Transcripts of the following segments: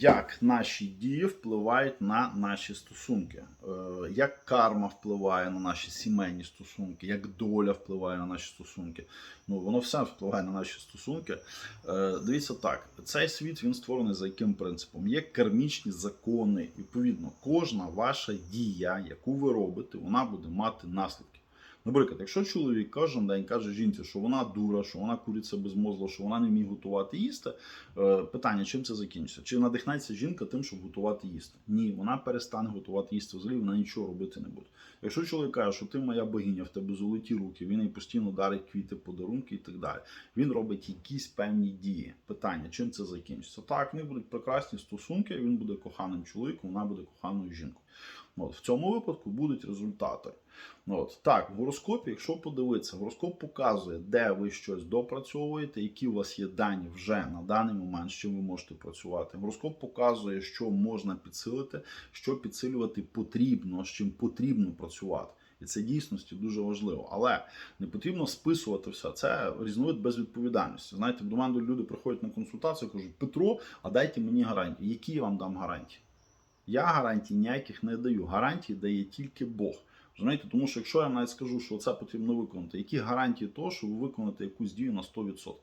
як наші дії впливають на наші стосунки, Е, як карма впливає на наші сімейні стосунки, як доля впливає на наші стосунки. Ну, воно все впливає на наші стосунки. Е, Дивіться так, цей світ він створений за яким принципом? Є кармічні закони. Відповідно, кожна ваша дія, яку ви робите, вона буде мати наслідки. Наприклад, якщо чоловік кожен день каже жінці, що вона дура, що вона куриця безмозла, що вона не вміє готувати їсти, е, питання, чим це закінчиться? Чи надихнеться жінка тим, щоб готувати їсти? Ні, вона перестане готувати їсти взагалі, вона нічого робити не буде. Якщо чоловік каже, що ти моя богиня, в тебе золоті руки, він їй постійно дарить квіти, подарунки і так далі. Він робить якісь певні дії. Питання, чим це закінчиться? Так, в них будуть прекрасні стосунки, він буде коханим чоловіком, вона буде коханою жінкою. От, в цьому випадку будуть результати. От так, в гороскопі, якщо подивитися, гороскоп показує, де ви щось допрацьовуєте, які у вас є дані вже на даний момент, з чим ви можете працювати. Гороскоп показує, що можна підсилити, що підсилювати потрібно, з чим потрібно працювати. І це дійсності дуже важливо. Але не потрібно списувати все. Це різновид безвідповідальності. Знаєте, до мене люди приходять на консультацію кажуть: Петро, а дайте мені гарантії. Які я вам дам гарантії? Я гарантій ніяких не даю. Гарантії дає тільки Бог. Розумієте? Тому що якщо я навіть скажу, що це потрібно виконати, які гарантії того, що ви виконаєте якусь дію на 100%?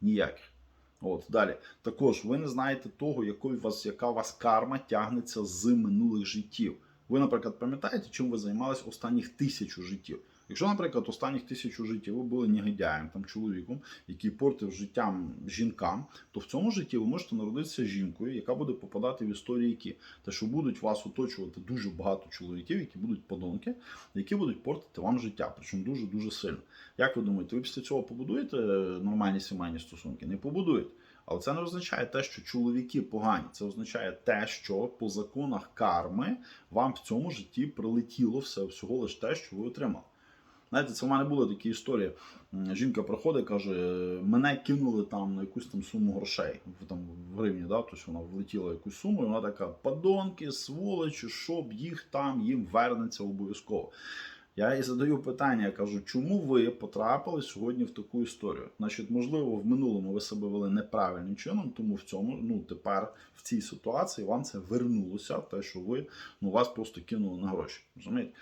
Ніяких. От далі. Також ви не знаєте того, якою вас, яка у вас карма тягнеться з минулих життів. Ви, наприклад, пам'ятаєте, чим ви займалися останніх тисячу життів? Якщо, наприклад, останніх тисячу життів ви були негодяєм, там чоловіком, який портив життям жінкам, то в цьому житті ви можете народитися жінкою, яка буде попадати в історії, які те, що будуть вас оточувати дуже багато чоловіків, які будуть подонки, які будуть портити вам життя, причому дуже дуже сильно. Як ви думаєте, ви після цього побудуєте нормальні сімейні стосунки? Не побудуєте. Але це не означає те, що чоловіки погані. Це означає те, що по законах карми вам в цьому житті прилетіло все всього лише те, що ви отримали. Знаєте, це в мене були такі історії. Жінка приходить, каже, мене кинули там на якусь там суму грошей там в гривні, да? тобто вона влетіла якусь суму, і вона така, подонки, сволочі, щоб їх там їм вернеться обов'язково. Я їй задаю питання, кажу, чому ви потрапили сьогодні в таку історію? Значить, можливо, в минулому ви себе вели неправильним чином, тому в цьому, ну тепер в цій ситуації вам це вернулося, те, що ви ну вас просто кинули на гроші. Розумієте?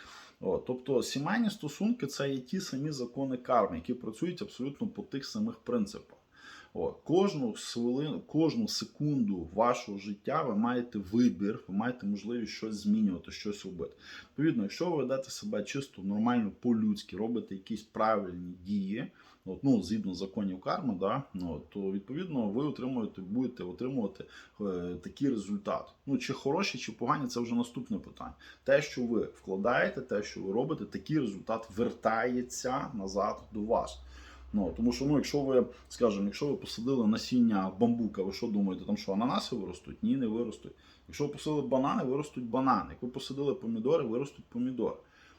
От, тобто сімейні стосунки це є ті самі закони карми, які працюють абсолютно по тих самих принципах. От, кожну хвилину, кожну секунду вашого життя ви маєте вибір, ви маєте можливість щось змінювати, щось робити. Відповідно, якщо ви ведете себе чисто нормально по-людськи, робите якісь правильні дії, от, ну, згідно законів карми, да, ну, то відповідно ви отримуєте, будете отримувати е, такий результат. Ну, чи хороші, чи погані, це вже наступне питання. Те, що ви вкладаєте, те, що ви робите, такий результат вертається назад до вас. Ну, тому що, ну, якщо ви, скажімо, якщо ви посадили насіння бамбука, ви що думаєте, там що ананаси виростуть? Ні, не виростуть. Якщо ви посадили банани, виростуть банани. Як ви посадили помідори, виростуть помідори.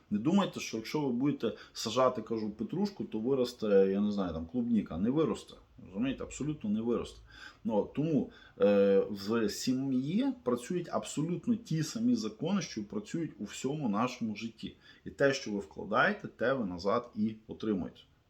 Не думайте, що якщо ви будете сажати, кажу, петрушку, то виросте, я не знаю, там клубніка. Не виросте. Розумієте, абсолютно не виросте. Ну, тому е, в сім'ї працюють абсолютно ті самі закони, що працюють у всьому нашому житті. І те, що ви вкладаєте, те ви назад і отримуєте.